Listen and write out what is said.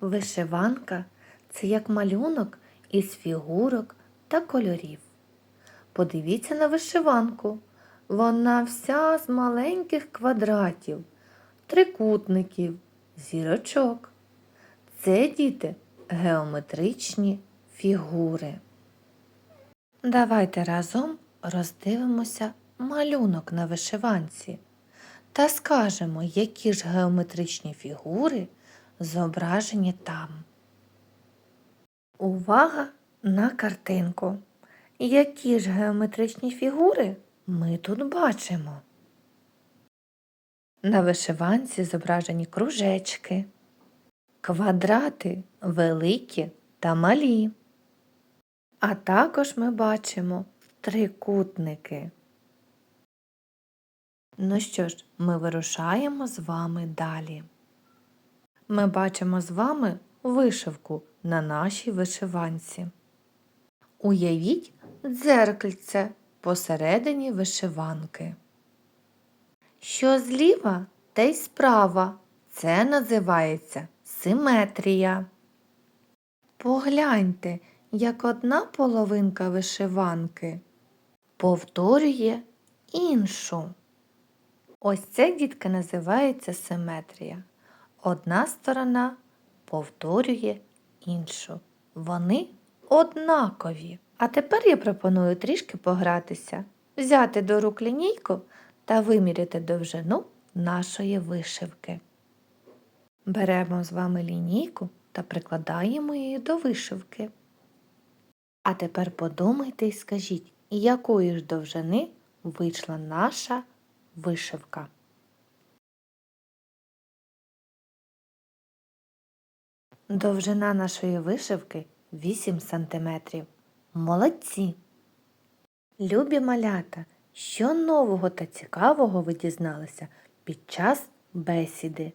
Вишиванка це як малюнок із фігурок та кольорів. Подивіться на вишиванку. Вона вся з маленьких квадратів, трикутників, зірочок. Це діти геометричні фігури. Давайте разом роздивимося малюнок на вишиванці та скажемо, які ж геометричні фігури зображені там. Увага на картинку. Які ж геометричні фігури ми тут бачимо? На вишиванці зображені кружечки, квадрати великі та малі. А також ми бачимо трикутники. Ну що ж, ми вирушаємо з вами далі. Ми бачимо з вами вишивку на нашій вишиванці. Уявіть дзеркальце посередині вишиванки. Що зліва, те й справа. Це називається симетрія. Погляньте, як одна половинка вишиванки повторює іншу. Ось це, дітки, називається симетрія. Одна сторона повторює іншу. Вони однакові. А тепер я пропоную трішки погратися, взяти до рук лінійку та виміряти довжину нашої вишивки. Беремо з вами лінійку та прикладаємо її до вишивки. А тепер подумайте і скажіть, якої ж довжини вийшла наша вишивка. Довжина нашої вишивки 8 см. Молодці! Любі малята, що нового та цікавого ви дізналися під час бесіди?